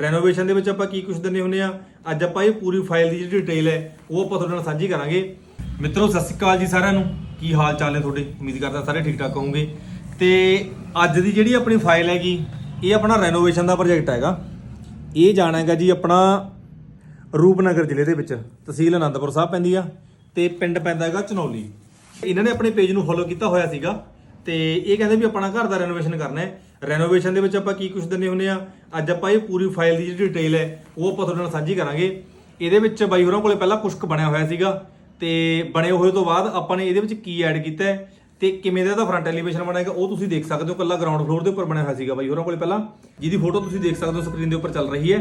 Renovation ਦੇ ਵਿੱਚ ਆਪਾਂ ਕੀ ਕੁਝ ਦਿੰਦੇ ਹੁੰਦੇ ਆ? ਅੱਜ ਆਪਾਂ ਇਹ ਪੂਰੀ ਫਾਈਲ ਦੀ ਜਿਹੜੀ ਡਿਟੇਲ ਹੈ, ਉਹ ਆਪਾਂ ਤੁਹਾਡੇ ਨਾਲ ਸਾਂਝੀ ਕਰਾਂਗੇ। ਮਿੱਤਰੋ, ਸਤਿ ਸ਼੍ਰੀ ਅਕਾਲ ਜੀ ਸਾਰਿਆਂ ਨੂੰ। ਕੀ ਹਾਲ ਚਾਲ ਨੇ ਤੁਹਾਡੇ? ਉਮੀਦ ਕਰਦਾ ਸਾਰੇ ਠੀਕ ਠਾਕ ਹੋਵੋਗੇ। ਤੇ ਅੱਜ ਦੀ ਜਿਹੜੀ ਆਪਣੀ ਫਾਈਲ ਹੈਗੀ, ਇਹ ਆਪਣਾ ਰੈਨੋਵੇਸ਼ਨ ਦਾ ਪ੍ਰੋਜੈਕਟ ਹੈਗਾ। ਇਹ ਜਾਣਾ ਹੈਗਾ ਜੀ ਆਪਣਾ ਰੂਪਨਗਰ ਜ਼ਿਲ੍ਹੇ ਦੇ ਵਿੱਚ, ਤਹਿਸੀਲ ਅਨੰਦਪੁਰ ਸਾਹਿਬ ਪੈਂਦੀ ਆ ਤੇ ਪਿੰਡ ਪੈਂਦਾ ਹੈਗਾ ਚਨੌਲੀ। ਇਹਨਾਂ ਨੇ ਆਪਣੇ ਪੇਜ ਨੂੰ ਫੋਲੋ ਕੀਤਾ ਹੋਇਆ ਸੀਗਾ। ਤੇ ਇਹ ਕਹਿੰਦੇ ਵੀ ਆਪਣਾ ਘਰ ਦਾ ਰੈਨੋਵੇਸ਼ਨ ਕਰਨਾ ਹੈ। ਰੈਨੋਵੇਸ਼ਨ ਦੇ ਵਿੱਚ ਆਪਾਂ ਕੀ ਕੁਝ ਦਿੰਦੇ ਹੁੰਦੇ ਆ ਅੱਜ ਆਪਾਂ ਇਹ ਪੂਰੀ ਫਾਈਲ ਦੀ ਜਿਹੜੀ ਡਿਟੇਲ ਹੈ, ਉਹ ਆਪਾਂ ਤੁਹਾਡੇ ਨਾਲ ਸਾਂਝੀ ਕਰਾਂਗੇ। ਇਹਦੇ ਵਿੱਚ ਬਾਈ ਹੋਰਾਂ ਕੋਲੇ ਪਹਿਲਾਂ ਕੁਝ ਕੁ ਬਣਿਆ ਹੋਇਆ ਸੀਗਾ ਤੇ ਬਣੇ ਹੋਏ ਤੋਂ ਬਾਅਦ ਆਪਾਂ ਨੇ ਇਹਦੇ ਵਿੱਚ ਕੀ ਐਡ ਕੀਤਾ ਹੈ ਤੇ ਕਿਵੇਂ ਦਾ ਇਹਦਾ ਫਰੰਟ ਐਲੀਵੇਸ਼ਨ ਬਣਾਏਗਾ ਉਹ ਤੁਸੀਂ ਦੇਖ ਸਕਦੇ ਹੋ। ਕੱਲਾ ਗਰਾਊਂਡ ਫਲੋਰ ਦੇ ਉੱਪਰ ਬਣਿਆ ਹੋਇਆ ਸੀਗਾ ਬਾਈ ਹੋਰਾਂ ਕੋਲੇ ਪਹਿਲਾਂ। ਜਿਹਦੀ ਫੋਟੋ ਤੁਸੀਂ ਦੇਖ ਸਕਦੇ ਹੋ ਸਕਰੀਨ ਦੇ ਉੱਪਰ ਚੱਲ ਰਹੀ ਹੈ।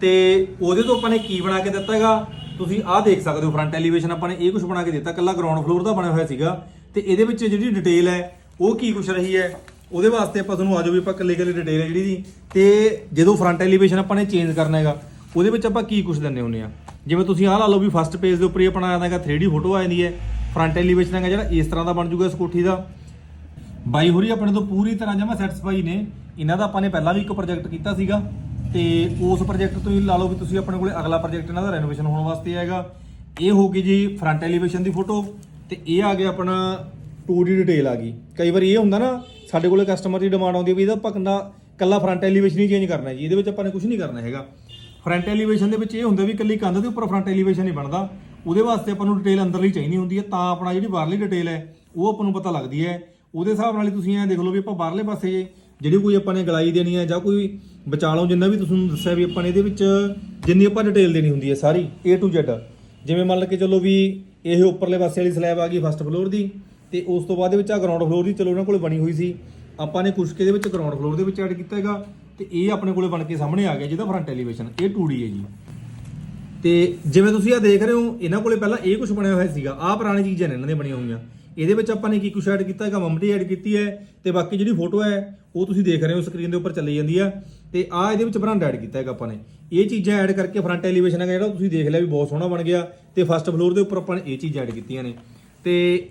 ਤੇ ਉਹਦੇ ਤੋਂ ਆਪਾਂ ਨੇ ਕੀ ਬਣਾ ਕੇ ਦਿੱਤਾ ਹੈਗਾ? ਤੁਸੀਂ ਆਹ ਦੇਖ ਸਕਦੇ ਹੋ ਫਰੰਟ ਐਲੀਵੇਸ਼ਨ ਆਪਾਂ ਨੇ ਇਹ ਕੁਝ ਬਣਾ ਕੇ ਦਿੱਤਾ। ਕੱਲਾ ਗਰਾਊਂਡ ਫਲੋਰ ਦਾ ਬਣਿਆ ਹੋਇਆ ਸੀਗਾ। ਤੇ ਇਹਦੇ ਵਿੱਚ ਜਿਹੜੀ ਡਿਟੇਲ ਹੈ ਉਹ ਕੀ ਕੁਛ ਰਹੀ ਹੈ? ਉਹਦੇ ਵਾਸਤੇ ਆਪਾਂ ਤੁਹਾਨੂੰ ਆਜੋ ਵੀ ਆਪਾਂ ਕੱਲੇ ਕੱਲੇ ਡਿਟੇਲ ਹੈ ਜਿਹੜੀ ਦੀ। ਤੇ ਜਦੋਂ ਫਰੰਟ ਐਲੀਵੇਸ਼ਨ ਆਪਾਂ ਨੇ ਚੇਂਜ ਕਰਨਾ ਹੈਗਾ, ਉਹਦੇ ਵਿੱਚ ਆਪਾਂ ਕੀ ਕੁਛ ਦਿੰਦੇ ਹੁੰਦੇ ਆ? ਜਿਵੇਂ ਤੁਸੀਂ ਆਹ ਲਾ ਲਓ ਵੀ ਫਸਟ ਪੇਜ ਦੇ ਉੱਪਰ ਹੀ ਆਪਣਾ ਆਉਂਦਾ ਹੈਗਾ 3D ਫੋਟੋ ਆ ਜਾਂਦੀ ਹੈ। ਫਰੰਟ ਐਲੀਵੇਸ਼ਨ ਹੈਗਾ ਜਿਹੜਾ, ਇਸ ਤਰ੍ਹਾਂ ਦਾ ਬਣ ਜੂਗਾ ਇਸ ਕੋਠੀ ਦਾ। ਬਾਈ ਹੋਰੀ ਆਪਣੇ ਤੋਂ ਪੂਰੀ ਤਰ੍ਹਾਂ ਜਮਾ ਸੈਟੀਸਫਾਈ ਨੇ। ਇਹਨਾਂ ਦਾ ਆਪਾਂ ਨੇ ਪਹਿਲਾਂ ਵੀ ਇੱਕ ਪ੍ਰੋਜੈਕਟ ਕੀਤਾ ਸੀਗਾ। ਤੇ ਉਸ ਪ੍ਰੋਜੈਕਟ ਤੋਂ ਹੀ ਲਾ ਲਓ ਵੀ ਤੁਸੀਂ ਆਪਣੇ ਕੋਲੇ ਅਗਲਾ ਪ੍ਰੋਜੈਕਟ ਇਹਨਾਂ ਦਾ ਰੈਨੋਵੇਸ਼ਨ ਹੋਣ ਵਾਸਤੇ ਆਏਗਾ। ਇਹ ਹੋ ਗਈ ਜੀ ਫਰੰਟ ਐਲੀਵੇਸ਼ਨ ਦੀ ਫੋਟੋ ਤੇ ਇਹ ਆ ਗਿਆ ਆਪਣਾ 2D ਡਿਟੇਲ ਆ ਗਈ। ਕਈ ਵਾਰ ਇਹ ਹੁੰਦਾ ਨਾ, ਸਾਡੇ ਕੋਲੇ ਕਸਟਮਰ ਦੀ ਡਿਮਾਂਡ ਆਉਂਦੀ ਹੈ ਵੀ ਇਹਦਾ ਆਪਾਂ ਕੰਦਾ ਕੱਲਾ ਫਰੰਟ ਐਲੀਵੇਸ਼ਨ ਹੀ ਚੇਂਜ ਕਰਨਾ ਜੀ। ਇਹਦੇ ਵਿੱਚ ਆਪਾਂ ਨੇ ਕੁਝ ਨਹੀਂ ਕਰਨਾ ਹੈਗਾ। ਫਰੰਟ ਐਲੀਵੇਸ਼ਨ ਦੇ ਵਿੱਚ ਇਹ ਹੁੰਦਾ ਵੀ ਇਕੱਲੀ ਕੰਧ ਦੇ ਉੱਪਰ ਫਰੰਟ ਐਲੀਵੇਸ਼ਨ ਹੀ ਬਣਦਾ। ਉਹਦੇ ਵਾਸਤੇ ਆਪਾਂ ਨੂੰ ਡਿਟੇਲ ਅੰਦਰਲੀ ਚਾਹੀਦੀ ਹੁੰਦੀ ਹੈ। ਤਾਂ ਆਪਣਾ ਜਿਹੜੀ ਬਾਹਰਲੀ ਡਿਟੇਲ ਹੈ, ਉਹ ਆਪਾਂ ਨੂੰ ਪਤਾ ਲੱਗਦੀ ਹੈ। ਉਹਦੇ ਹਿਸਾਬ ਨਾਲ ਹੀ ਤੁਸੀਂ ਐਂ ਦੇਖ ਲਓ ਵੀ ਆਪਾਂ ਬਾਹਰਲੇ ਪਾਸੇ ਜਿਹੜੀ ਕੋਈ ਆਪਾਂ ਨੇ ਗਲਾਈ ਦੇਣੀ ਹੈ ਜਾਂ ਕੋਈ ਬਚਾ ਲਓ ਜਿੰਨਾ ਵੀ ਤੁਹਾਨੂੰ ਦੱਸਿਆ ਵੀ ਆਪਾਂ ਨੇ ਇਹਦੇ ਵਿੱਚ ਜਿੰਨੀ ਆਪਾਂ ਡਿਟੇਲ ਦੇਣੀ ਹੁੰਦੀ ਹੈ ਸਾਰੀ, A to Z ਜਿਵੇਂ ਮੰਨ ਕੇ ਚੱਲੋ ਵੀ ਇਹ ਉੱਪਰਲੇ ਪਾਸੇ ਵਾਲੀ ਸਲੈਬ ਆ ਗਈ ਫਸਟ ਫਲੋਰ ਦੀ। ਤੇ ਉਸ ਤੋਂ ਬਾਅਦ ਵਿੱਚ ਆ ਗਰਾਊਂਡ ਫਲੋਰ ਦੀ ਚਲੋ ਉਹਨਾਂ ਕੋਲ ਬਣੀ ਹੋਈ ਸੀ। ਆਪਾਂ ਨੇ ਕੁਛ ਕੇ ਦੇ ਵਿੱਚ ਗਰਾਊਂਡ ਫਲੋਰ ਦੇ ਵਿੱਚ ਐਡ ਕੀਤਾ ਹੈਗਾ ਤੇ ਇਹ ਆਪਣੇ ਕੋਲੇ ਬਣ ਕੇ ਸਾਹਮਣੇ ਆ ਗਿਆ ਜਿਹਦਾ ਫਰੰਟ ਐਲੀਵੇਸ਼ਨ ਇਹ 2D ਹੈ ਜੀ। ਤੇ ਜਿਵੇਂ ਤੁਸੀਂ ਆ ਦੇਖ ਰਹੇ ਹੋ, ਇਹਨਾਂ ਕੋਲੇ ਪਹਿਲਾਂ ਇਹ ਕੁਝ ਬਣਿਆ ਹੋਇਆ ਸੀਗਾ। ਆਹ ਪੁਰਾਣੀ ਚੀਜ਼ਾਂ ਨੇ ਇਹਨਾਂ ਦੀਆਂ ਬਣੀਆਂ ਹੋਈਆਂ। ਇਹਦੇ ਵਿੱਚ ਆਪਾਂ ਨੇ ਕੀ ਕੁਛ ਐਡ ਕੀਤਾ ਹੈਗਾ? ਮਮਟੀ ਐਡ ਕੀਤੀ ਹੈ ਤੇ ਬਾਕੀ ਜਿਹੜੀ ਫੋਟੋ ਹੈ, ਉਹ ਤੁਸੀਂ ਦੇਖ ਰਹੇ ਹੋ ਸਕਰੀਨ ਦੇ ਉੱਪਰ ਚੱਲੀ ਜਾਂਦੀ ਆ। ਤੇ ਆ ਇਹਦੇ ਵਿੱਚ ਬਰਾਂਡਾ ਐਡ ਕੀਤਾ ਹੈਗਾ ਆਪਾਂ ਨੇ। ਇਹ ਚੀਜ਼ਾਂ ਐਡ ਕਰਕੇ ਫਰੰਟ ਐਲੀਵੇਸ਼ਨ ਹੈਗਾ ਜਿਹੜਾ ਤੁਸੀਂ ਦੇਖ ਲਿਆ ਵੀ ਬਹੁਤ ਸੋਹਣਾ ਬਣ ਗਿਆ। ਤੇ ਫਸਟ ਫਲੋਰ ਦੇ ਉੱਪਰ ਆਪਾਂ ਨੇ ਇਹ ਚੀਜ਼ਾਂ ਐਡ ਕੀਤੀਆਂ ਨੇ। ਤੇ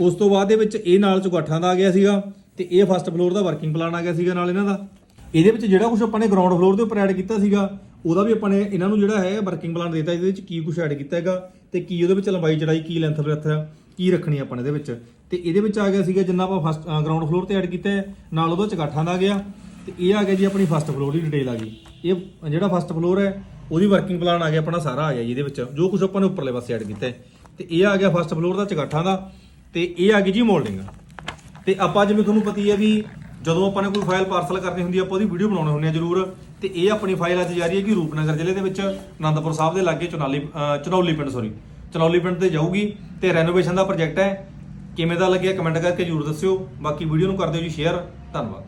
ਉਸ ਤੋਂ ਬਾਅਦ ਦੇ ਵਿੱਚ ਇਹ ਨਾਲ ਚੁਗਾਠਾਂ ਦਾ ਆ ਗਿਆ ਸੀਗਾ ਤੇ ਇਹ ਫਸਟ ਫਲੋਰ ਦਾ ਵਰਕਿੰਗ ਪਲਾਨ ਆ ਗਿਆ ਸੀਗਾ ਨਾਲ ਇਹਨਾਂ ਦਾ। ਇਹਦੇ ਵਿੱਚ ਜਿਹੜਾ ਕੁਝ ਆਪਾਂ ਨੇ ਗਰਾਊਂਡ ਫਲੋਰ ਦੇ ਉੱਪਰ ਐਡ ਕੀਤਾ ਸੀਗਾ ਉਹਦਾ ਵੀ ਆਪਾਂ ਨੇ ਇਹਨਾਂ ਨੂੰ ਜਿਹੜਾ ਹੈ ਵਰਕਿੰਗ ਪਲਾਨ ਦਿੱਤਾ ਇਹਦੇ ਵਿੱਚ ਕੀ ਕੁਝ ਐਡ ਕੀਤਾ ਹੈਗਾ ਤੇ ਕੀ ਉਹਦੇ ਵਿੱਚ ਲੰਬਾਈ ਚੜਾਈ ਕੀ ਲੈਂਥ ਬ੍ਰੈਥ ਕੀ ਰੱਖਣੀ ਆਪਾਂ ਨੇ ਇਹਦੇ ਵਿੱਚ। ਤੇ ਇਹਦੇ ਵਿੱਚ ਆ ਗਿਆ ਸੀਗਾ ਜਿੰਨਾ ਆਪਾਂ ਫਸਟ ਗਰਾਊਂਡ ਫਲੋਰ ਤੇ ਐਡ ਕੀਤਾ ਹੈ, ਨਾਲ ਉਹਦਾ ਚਗਾਠਾਂ ਦਾ ਆ ਗਿਆ। ਤੇ ਇਹ ਆ ਗਿਆ ਜੀ ਆਪਣੀ ਫਸਟ ਫਲੋਰ ਦੀ ਡਿਟੇਲ ਆ ਗਈ। ਇਹ ਜਿਹੜਾ ਫਸਟ ਫਲੋਰ ਹੈ ਉਹਦੀ ਵਰਕਿੰਗ ਪਲਾਨ ਆ ਗਿਆ ਆਪਣਾ ਸਾਰਾ ਆ ਗਿਆ ਜੀ ਇਹਦੇ ਵਿੱਚ ਜੋ ਕੁਝ ਆਪਾਂ ਨੇ ਉੱਪਰਲੇ ਪਾਸੇ ਐਡ ਕੀਤਾ ਹੈ। ਤੇ ਇਹ ਆ ਗਿਆ ਫਸਟ ਫਲੋਰ ਦਾ ਚਗਾਠਾਂ ਦਾ। ਤੇ ਇਹ ਆ ਗਈ ਜੀ ਮੋਲਡਿੰਗ ਤੇ ਆਪਾਂ ਜਿਵੇਂ ਤੁਹਾਨੂੰ ਪਤੀ ਹੈ ਵੀ ਜਦੋਂ ਆਪਾਂ ਨੇ ਕੋਈ ਫਾਈਲ ਪਾਰਸਲ ਕਰਨੀ ਹੁੰਦੀ ਆ, ਆਪਾਂ ਉਹਦੀ ਵੀਡੀਓ ਬਣਾਉਣੀ ਹੁੰਦੇ ਆ ਜ਼ਰੂਰ। ਤੇ ਇਹ ਆਪਣੀ ਫਾਈਲ ਅੱਜ ਜਾ ਰਹੀ ਹੈ ਕਿ ਰੂਪਨਗਰ ਜ਼ਿਲ੍ਹੇ ਦੇ ਵਿੱਚ ਆਨੰਦਪੁਰ ਸਾਹਿਬ ਦੇ ਲਾਗੇ, ਚਨੌਲੀ ਚਨੌਲੀ ਪਿੰਡ ਸੌਰੀ ਚਨੌਲੀ ਪਿੰਡ ਤੇ ਜਾਊਗੀ ਤੇ ਰੈਨੋਵੇਸ਼ਨ ਦਾ ਪ੍ਰੋਜੈਕਟ ਹੈ। ਕਿਵੇਂ ਦਾ ਲੱਗਿਆ ਕਮੈਂਟ ਕਰਕੇ ਜ਼ਰੂਰ ਦੱਸਿਓ। ਬਾਕੀ ਵੀਡੀਓ ਨੂੰ ਕਰ ਦਿਓ ਜੀ ਸ਼ੇਅਰ ਧੰਨਵਾਦ।